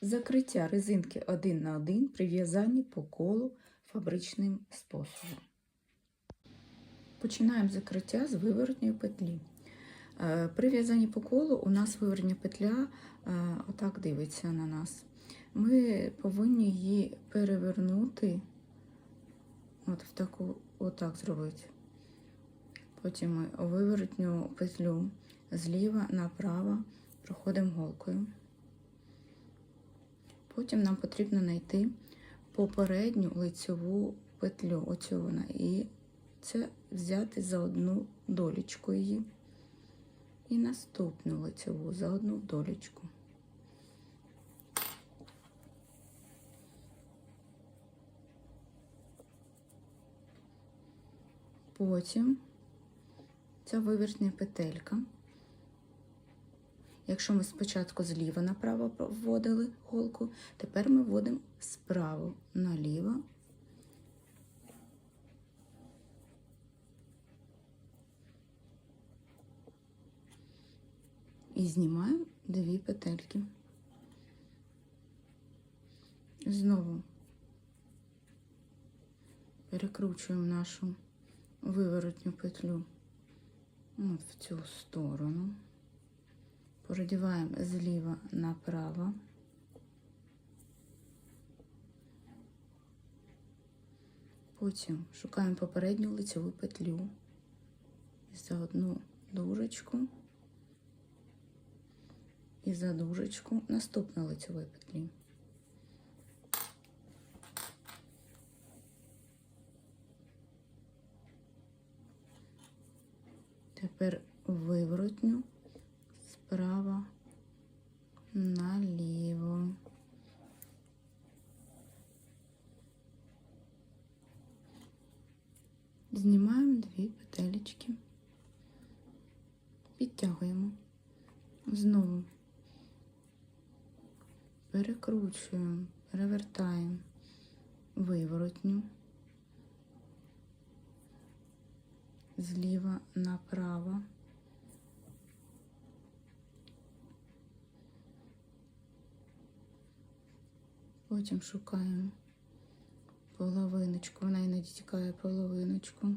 Закриття резинки один на один при в'язанні по колу фабричним способом. Починаємо закриття з виворотньої петлі. Е, При в'язанні по колу у нас виворотня петля е, отак дивиться на нас. Ми повинні її перевернути, от в таку, отак зробити. Потім ми виворотню петлю зліва направо проходимо голкою. Потім нам потрібно знайти попередню лицьову петлю, оцю вона, і це взяти за одну долічку її. І наступну лицьову за одну долічку. Потім ця вивертня петелька. Якщо ми спочатку зліва направо вводили голку, тепер ми вводимо справа наліво. І знімаємо дві петельки. Знову перекручуємо нашу виворотню петлю в цю сторону. Продіваємо зліва направо. Потім шукаємо попередню лицеву петлю за одну дужечку і за дужечку наступну лицевої петлі. Тепер виворотню справа наліво. Знімаємо дві петелечки, підтягуємо, знову перекручуємо, перевертаємо виворотню зліва направо. Потім шукаємо половиночку, вона іноді тікає половиночку.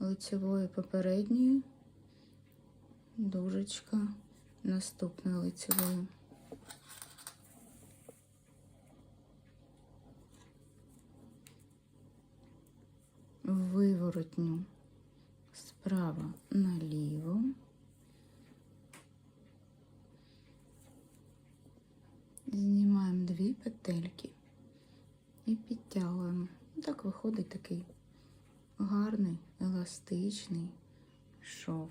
Лицевої попередньої, дужечка. Наступної лицевої. Виворотню. Справа наліво. Знімаємо дві петельки і підтягуємо. Так виходить такий гарний, еластичний шов.